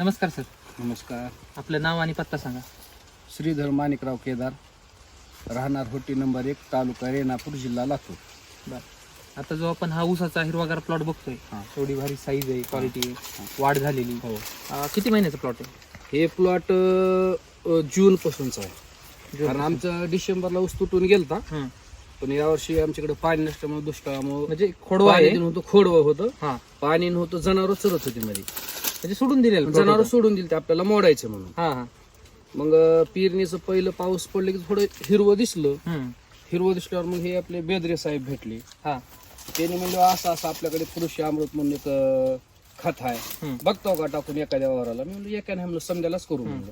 नमस्कार सर. नमस्कार. आपलं नाव आणि पत्ता सांगा. श्रीधर माणिकराव केदार राहणार होटी नंबर एक तालुका रेणापूर जिल्हा लातूर. बर. आता जो आपण हा ऊसाचा हिरवागार प्लॉट बघतोय हा. थोडी भारी साईज आहे क्वालिटी आहे वाढ झालेली. हो. अं, किती महिन्याचा प्लॉट आहे? हे प्लॉट जून पासूनचा आहे. कारण आमचा डिसेंबरला ऊस तुटून गेलता हं. पण यावर्षी आमच्याकडे पाणी नसल्यामुळे दुष्काळामुळे म्हणजे खोडवा आहे. खोडवं होतं. हा. पाणी नव्हतं जनावर चरत होती मध्ये. म्हणजे सोडून दिलेलं plot जनावर. सोडून दिली ते आपल्याला मोडायचं म्हणून. हा हा. मग पेरणीचं पहिलं पाऊस पडलं की थोडं हिरवं दिसलं. हिरवं दिसल्यावर मग हे आपले बेदरे साहेब भेटले. हा. त्यांनी म्हणलं असं असं आपल्याकडे कृषी अमृत म्हणून एक खत आहे. हं. बघतो का टाकून एखाद्या वावराला? मी म्हणलं एकाने म्हणलं समजायलाच करू म्हणलं.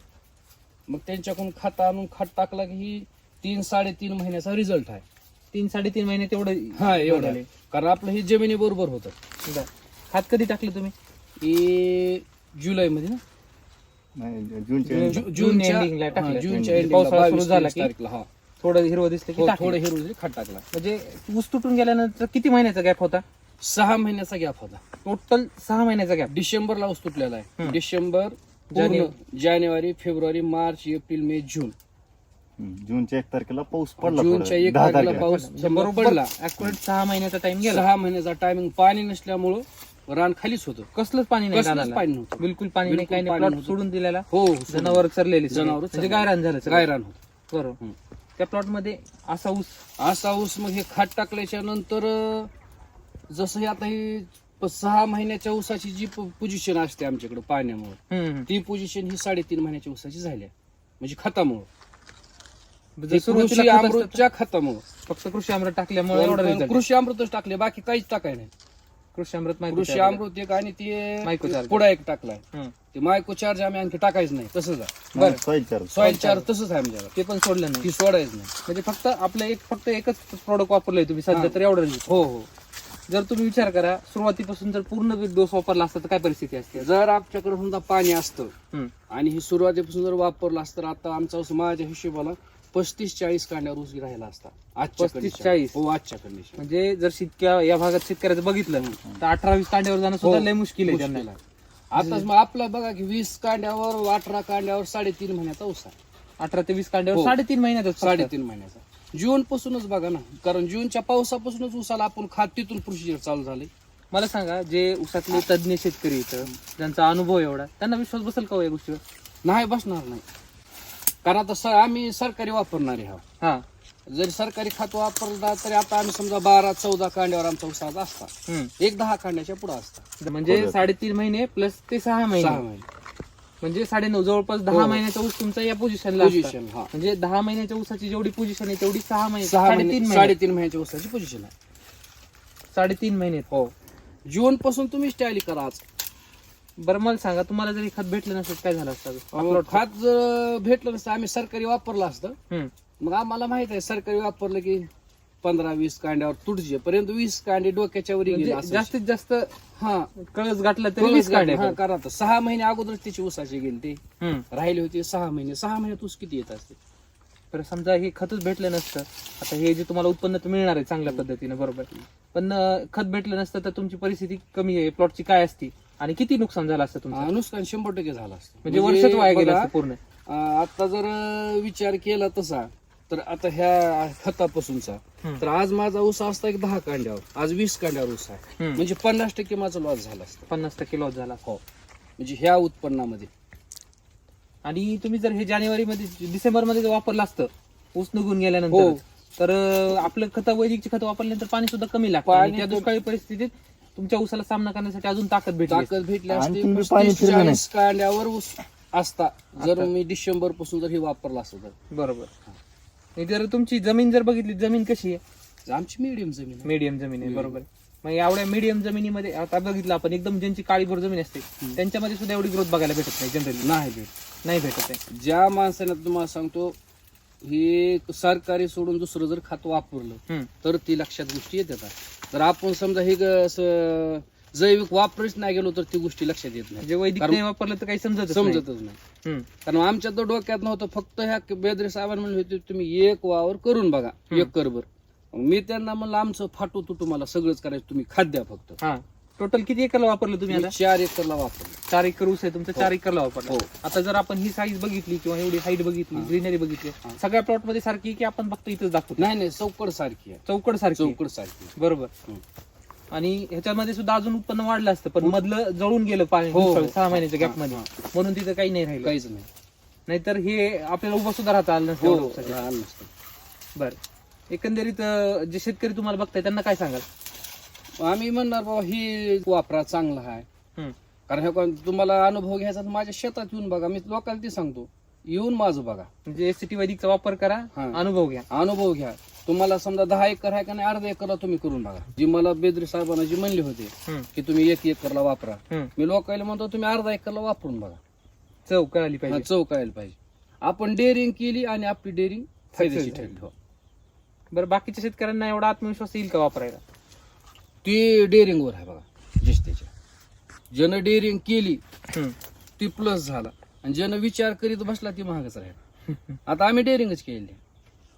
मग त्यांच्याकडून खत आणून खत टाकला की ही तीन साडेतीन महिन्याचा रिझल्ट आहे. तीन साडेतीन महिने तेवढं हा एवढं. कारण आपलं हे जमिनी बरोबर होतं. खात कधी टाकलं तुम्ही? हे जुलै मध्ये ना जून जु- जूनच्या ending ला हा, टाकलं. जूनच्या म्हणजे ending ला, पावसाळा सुरू 22 झाला की तारखेला, हा. थोडं हिरवं दिसलं की हो, टाकलं. थोडं हिरवं खत टाकला म्हणजे ऊस तुटून गेल्यानंतर किती महिन्याचा गॅप होता सहा महिन्याचा गॅप होता टोटल सहा महिन्याचा गॅप डिसेंबरला ऊस तुटलेला आहे. डिसेंबर जाने- पूर्ण जानेवारी फेब्रुवारी मार्च एप्रिल मे जून जूनच्या एक तारखेला पाऊस पडला जूनच्या थोडा. एक दहा तारखेला तारखेला. पाऊस म्हणजे समजा बरोबर पडला सहा महिन्याचा टाइम गेला सहा महिन्याचा टायमिंग पाणी नसल्यामुळं रान खालीच होतं कसलंच पाणी नाही कसलंच रानाला. पाणी नव्हतं बिलकुल पाणी नाही बिलकुल काही नाही पाणी प्लॉट नव्हतं. सोडून दिलेला हो जनावर चरलेली जनावरं म्हणजे चरलेली. गायरान झालं सगळं. गायरान होत बरोबर हं. त्या प्लॉटमध्ये असा ऊस असा ऊस मग हे खाट टाकल्याच्या नंतर अं, जसं हे आता ही प- सहा महिन्याच्या ऊसाची जी पोझिशन असते आमच्याकडे पाण्यामुळे हम्म. ती पोझिशन ही साडेतीन महिन्याच्या ऊसाची झाली आहे. म्हणजे खतामुळे जर सुरुवातीला कृषी खत असतं अमृतच्या खतामुळे फक्त कृषी अमृत टाकल्यामुळे एवढा result. कृषी अमृतच टाकले बाकी काहीच टाकाय नाही कृषी अमृत माहिती कृषी अमृत एक आणि ते. पुढा एक टाकलाय हं. ते मायको चार्ज आम्ही आणखी टाकायचं नाही तसंच आहे बरं. सॉइल चार्ज तसंच आहे आमच्याला ते पण सोडलं नाही ती सोडायचं नाही म्हणजे फक्त आपलं एक फक्त एकच प्रोडक्ट वापरलंय तुम्ही सध्या हा. तर एवढं. हो हो जर तुम्ही विचार करा सुरुवातीपासून जर पूर्ण डोस वापरला असता तर काय परिस्थिती असते जर आमच्याकडे समजा पाणी असतं हम्म. आणि ही सुरुवातीपासून जर वापरलं असतं तर आता आमचा माझ्या हिशोबाला पस्तीस चाळीस कांड्यावर ऊस राहिला असता. आजच्या 35 condition. 40? हो आजच्या कंडिशन म्हणजे जर शेतक्या या भागात शेतकऱ्याचं बघितलं तर अठरा वीस कांड्यावर जाणं सुद्धा हो. लय मुश्किल आहे त्यांना. आताच मग आपला बघा की वीस कांड्यावर अठरा कांड्यावर साडेतीन महिन्याचा ऊस आहे अठरा ते वीस कांड्यावर हो. साडेतीन महिन्यात साडेतीन महिन्याचा. जून पासूनच बघा ना कारण जूनच्या पावसापासूनच ऊसाला आपण खात तिथून प्रोसिजर चालू झाले. मला सांगा जे ऊसातले तज्ज्ञ शेतकरी इथं ज्यांचा अनुभव एवढा त्यांना विश्वास बसेल का हो या गोष्टीवर? नाही बसणार नाही. कारण आता स- आम्ही सरकारी वापरणारे आहोत. हा. जरी सरकारी खात वापरला तरी आता आम्ही समजा बारा चौदा कांड्यावर आमचा उसाचा असता हम्म. एक दहा कांड्याच्या पुढे असता म्हणजे साडेतीन महिने प्लस ते सहा सहा महिने. महिने म्हणजे साडे नऊ जवळपास दहा हो. महिन्याचा ऊस तुमचा या पोझिशनला पोझिशन हा. म्हणजे दहा महिन्याच्या ऊसाची जेवढी पोझिशन आहे तेवढी सहा महिने सहा साडेतीन महिने. महिने साडेतीन महिन्याच्या उसाची पोझिशन आहे. साडेतीन महिने. हो. जून पासून तुम्ही टॅली करा आज. बरं मला सांगा तुम्हाला जर एखाद भेटलं नसेल काय झालं असतं? खात जर भेटलं नसतं आम्ही सरकारी वापरलं असतं. मग आम्हाला माहीत आहे सरकारी वापरलं की पंधरा वीस कांड्यावर तुटजे. पर्यंत वीस कांडे डोक्याच्या वर म्हणजे. जास्तीत जास्त हा. कळस गाठला तरी वीस कांड्या कारण आता. सहा महिने अगोदरच त्याची उसाची गेली ते. राहिले होते सहा महिने. सहा महिन्यात ऊस किती येत असते? तर समजा हे खतच भेटलं नसतं. आता हे जे तुम्हाला उत्पन्न मिळणार आहे चांगल्या पद्धतीने बरोबर. पण खत भेटलं नसतं तर तुमची परिस्थिती कमी आहे. प्लॉटची काय असती? आणि किती नुकसान झालं असतं तुमचं? हा, नुकसान शंभर टक्के झालं असतं. म्हणजे वर्षच वाया गेलं बघा, असतं पूर्ण. अं, आता जर अं, विचार केला तसा तर आता ह्या खतापासूनचा हम्म. तर आज माझा ऊस असता एक दहा कांड्यावर आज वीस कांड्यावर ऊस आहे. हम्म. म्हणजे पन्नास टक्के माझा लॉस झाला असता. पन्नास टक्के लॉस झाला. हो. म्हणजे ह्या उत्पन्नामध्ये. आणि तुम्ही जर हे जानेवारी मध्ये डिसेंबरमध्ये जर वापरलं असतं ऊस निघून हो. गेल्यानंतर तर अं, आपलं खत वैदिकची खत वापरल्यानंतर पाणी सुद्धा कमी लागतं. पाणी आणि त्या तर- दुष्काळी परिस्थितीत तुमच्या ऊसाला सामना करण्यासाठी अजून ताकद भेटली असती. ताकद भेटली आणि असते तुम्ही पाणी पस्तीस फिरलं नाही. चाळीस कांड्यावर ऊस असता. जर मी डिसेंबरपासून जर हे वापरला असतं तर. बरोबर. आणि जर तुमची जमीन जर बघितली जमीन कशी आहे? आमची मिडियम जमीन आहे. मीडियम जमीन आहे बरोबर. मग एवढ्या मीडियम जमिनीमध्ये आता बघितलं आपण एकदम ज्यांची काळीभर जमीन असते त्यांच्यामध्ये सुद्धा एवढी ग्रोथ बघायला भेटत नाही जनरली नाही भेट नाही भेटत आहे. ज्या माणसाने तुम्हाला सांगतो हे सरकारी सोडून दुसरं जर खात वापरलं हम्म. तर ती लक्षात गोष्टी येतात. जर आपण समजा हे ग- असं जैविक वापरच नाही गेलो तर ती गोष्टी लक्षात येत नाही. म्हणजे वैदिक कारण- नाही वापरलं तर काही समजत समजतच नाही. कारण आमच्या तर डोक्यात नव्हतं फक्त ह्या बेदरे साहेबांनी म्हणले होते तुम्ही एक वावर करून बघा हम्म. एक करभर मी त्यांना म्हणलं आमचं फाटू तुटू मला सगळंच करायचं तुम्ही खाद्या फक्त. हा. टोटल किती एकरला वापरलं तुम्ही आता चार एकरला वापरलं चार एकर ऊस आहे तुमचं चार एकरला वापरलं हो. आता जर आपण ही साईज बघितली किंवा एवढी हाईट बघितली हा. ग्रीनरी बघितली हा. सगळ्या प्लॉटमध्ये सारखी की आपण फक्त इथंच दाखवतो नाही नाही चौकड सारखी आहे चौकड सारखी चौकड सारखी आहे. बरोबर हम्म. आणि ह्याच्यामध्ये सुद्धा अजून उत्पन्न वाढलं असतं पण मधलं जळून गेलं पाणी हो, हो. सहा महिन्याच्या गॅपमध्ये हा, म्हणून तिथं काही नाही राहिलं काहीच नाही नाहीतर हे आपल्याला उभं सुद्धा राहता आलं नसतं हो. राहिलं. बरं एकंदरीत अं, जे शेतकरी तुम्हाला बघताय त्यांना काय सांगाल आम्ही म्हणणार बाबा ही वापरा चांगला आहे. कारण हे कोण- तुम्हाला अनुभव घ्यायचा तर माझ्या शेतात येऊन बघा. मी लोकांना ते सांगतो. येऊन माझं बघा. म्हणजे एस टी वैदिकचा वापर करा हा. अनुभव घ्या. अनुभव घ्या. तुम्हाला समजा दहा एकर आहे का नाही अर्धा एकरला तुम्ही करून बघा. जी मला बेदरी साहेबांना जी म्हणली होते हम्म. की तुम्ही एक एकरला वापरा. हम्म. मी लोकांना म्हणतो तुम्ही अर्धा एकरला वापरून बघा. चव कळाली हा, पाहिजे. चव कळायला पाहिजे. आपण डेअरिंग केली आणि आपली डेअरिंग फायदेशीर ठरली. हो. बरं बाकीच्या शेतकऱ्यांना एवढा आत्मविश्वास येईल का वापरायला? ती डेअरिंग वर आहे बघा ज्येष्ठतेच्या ज्यानं डेअरिंग केली. ती प्लस झाला. आणि ज्यानं विचार करीत बसला ती महागच राहील. आता आम्ही डेअरिंगच केली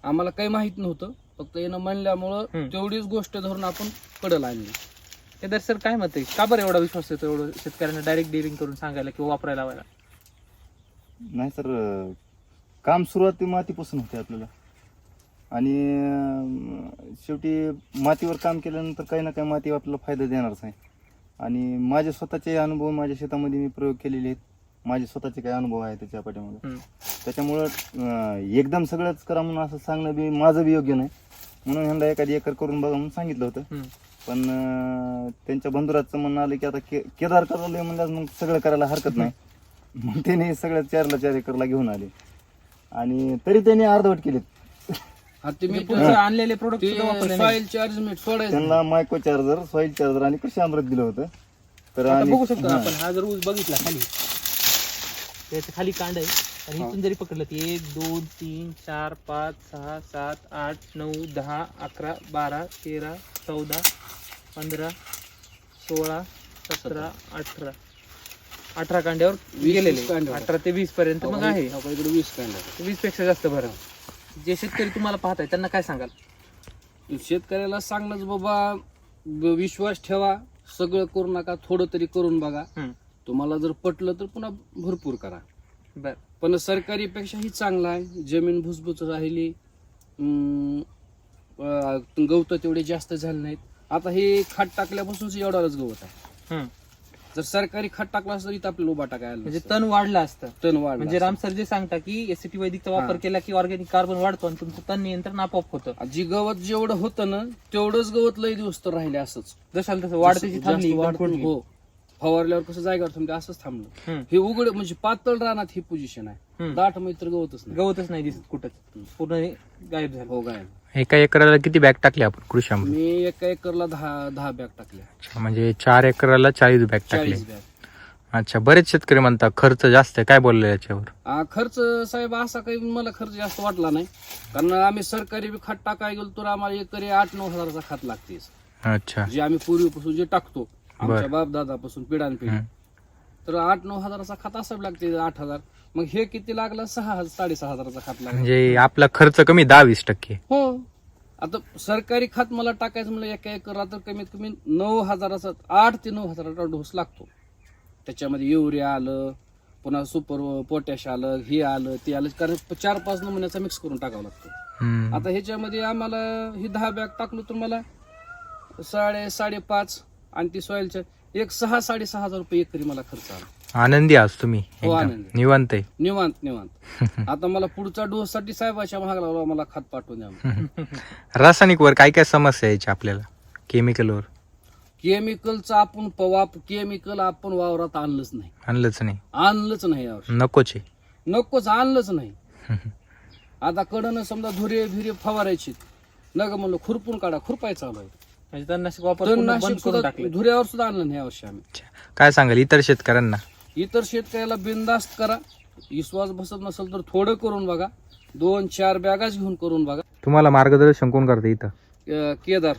आम्हाला काही माहीत नव्हतं फक्त येणं म्हणल्यामुळं. तेवढीच गोष्ट धरून आपण कडल आणली केदार सर काय मत आहे का बरं एवढा विश्वास येतो एवढं शेतकऱ्यांना डायरेक्ट डिलिंग करून सांगायला किंवा वापरायला लावायला? नाही सर काम सुरुवाती मातीपासून होते आपल्याला. आणि अं, शेवटी मातीवर काम केल्यानंतर काही ना काही माती आपल्याला फायदा देणारच आहे. आणि माझे स्वतःचे अनुभव माझ्या शेतामध्ये मी प्रयोग केलेले आहेत. माझे स्वतःचे काही अनुभव आहेत त्याच्या हम्म. त्याच्यामुळं अं, एकदम सगळंच करा म्हणून असं सांगणं बी माझं बी योग्य नाही. म्हणून ह्यांना एखादी एकर करून बघा म्हणून सांगितलं होतं. हम्म. पण अं, त्यांच्या बंधुराचं म्हणणं आलं की आता के केदार करायला म्हणल्यास मग सगळं करायला हरकत नाही. मग त्याने सगळं चारला चार एकरला घेऊन आले. आणि तरी त्यांनी अर्धवट केलेत. आता ते मी म्हणजे आणलेले प्रोडक्ट. सॉइल सोडायचं त्यांना मायको चार्जर सॉईल चार्जर आणि कृषी अमृत दिलं होतं. तर आता आणि बघू शकतो हा. आपण हा जर ऊस बघितला खाली त्याच्याखाली कांड आहे. आणि. इथून जरी पकडलं तर एक दोन तीन चार पाच सहा सात आठ नऊ दहा अकरा बारा तेरा चौदा पंधरा सोळा सतरा अठरा. अठरा कांड्यावर वीस गेलेले. कांड्यावर. अठरा ते वीस पर्यंत मग आहे. हो, इकडे वीस कांड्या वीसपेक्षा जास्त भर जे शेतकरी तुम्हाला पाहताय त्यांना काय सांगाल? शेतकऱ्याला सांगणंच बाबा विश्वास ठेवा. सगळं करू नका थोडं तरी करून बघा. हम्म. तुम्हाला जर पटलं तर पुन्हा भरपूर करा. बर. पण सरकारीपेक्षाही चांगला आहे. जमीन भुसभुस राहिली. अं, अं, गवत तेवढे जास्त झाले नाहीत. आता हे खाट टाकल्यापासूनच एवढाच गवत आहे. हम्म. जर सरकारी खाट टाकला असतं इथं आपल्याला उभा टाकायला म्हणजे. तण वाढलं असतं. तण वाढ म्हणजे राम सर जे सांगता की एसीटी वैदिकचा वापर. केला की ऑर्गॅनिक कार्बन वाढतो आणि तुमचं तण नियंत्रण आपोआप होतं. जी गवत जेवढं होतं ना तेवढंच गवत लई दिवस तर राहिले असंच. जशाला तसं वाढ त्याची जास्त थांबली वाढ. हो. फवारल्यावर कसं जायगावर थांबते असंच थांबलं. हे उघड म्हणजे पातळ रानात ही पोझिशन आहे. दाट मैत्र गवतच नाही. गवतच नाही दिसत कुठंच. पूर्ण गायब झालं. हो गाय एका एकराला किती बॅग टाकले आपण कृषी मी एका एकरला दहा दहा बॅग टाकल्या. अच्छा, म्हणजे चार एकराला चाळीस बॅग टाकले. चाळीस बॅग. अच्छा बरेच शेतकरी म्हणतात खर्च जास्त आहे काय बोलले याच्यावर? आ, खर्च साहेब असा काही मला खर्च जास्त वाटला नाही. कारण आम्ही सरकारी बी खत टाकाय गेलो तर आम्हाला एकरी आठ नऊ हजाराचा खत लागते अच्छा. जे आम्ही पूर्वीपासून जे टाकतो आमच्या बरं. बाप दादापासून पिढान पिढी हम्म. तर आठ नऊ हजाराचा खत असं लागते आठ हजार. मग हे किती लागला? सहा हजार साडेसहा हजाराचा खत लागला. म्हणजे आपला खर्च कमी दहा वीस टक्के. हो. आता सरकारी खत मला टाकायचं म्हणलं एका एकरला तर कमीत कमी नऊ हजाराचा आठ ते नऊ हजाराचा डोस लागतो. त्याच्यामध्ये युरिया आलं पुन्हा सुपर पोटॅश आलं हे आलं ते आलं. कारण चार पाच नमुन्याचा मिक्स करून टाकावं लागतं. आता ह्याच्यामध्ये आम्हाला ही दहा बॅग टाकलो तर मला साडे साडेपाच आणि ती सॉईलच्या एक सहा साडेसहा हजार रुपये एकरी मला खर्च आला. आनंदी आज तुम्ही हो, एकदम. आनंदी. निवांत आहे. निवांत निवांत. आता मला पुढचा डोस साठी साहेबाच्या महाग लागला मला खत पाठवून द्या रासायनिक वर काय काय समस्या यायच्या आपल्याला? केमिकलवर केमिकलचं आपण पवाप केमिकल आपण वावरात आणलंच नाही. आणलंच नाही. आणलंच नाही यावर्षी. नकोच आहे. नकोच आणलंच नाही. आता कडनं समजा धुरे भिरे फवारायची. नग म्हणलं खुरपून काढा खुरपाय चालू आहे म्हणजे तणनाशक वापर पूर्ण तणनाशक बंद करून सुद्धा टाकले धुऱ्यावर सुद्धा आणलं नाही यावर्षी आम्ही. काय सांगाल इतर शेतकऱ्यांना? इतर शेतकऱ्याला बिनधास्त करा. विश्वास बसत नसेल तर थोडं करून बघा. दोन चार बॅगाच घेऊन करून बघा. तुम्हाला मार्गदर्शन कोण करते इथं? अं, केदार.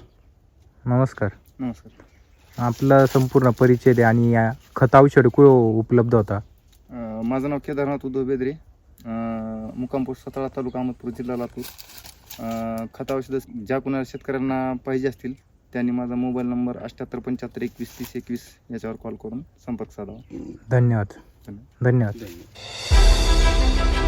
नमस्कार. नमस्कार. आपला संपूर्ण परिचय द्या आणि या खत औषध कुठं उपलब्ध होता? अं, माझं नाव केदारनाथ उद्धव बेदरे. अं, मुक्काम पोस्ट सातारा तालुका अहमदपूर जिल्हा लातूर. अं, खत औषधं ज्या कोणाला शेतकऱ्यांना पाहिजे असतील त्यांनी माझा मोबाईल नंबर अठ्ठ्याहत्तर पंच्याहत्तर एकवीस तीस एकवीस याच्यावर कॉल करून संपर्क साधावा. धन्यवाद धन्यवाद. धन्यवाद. धन्यवाद.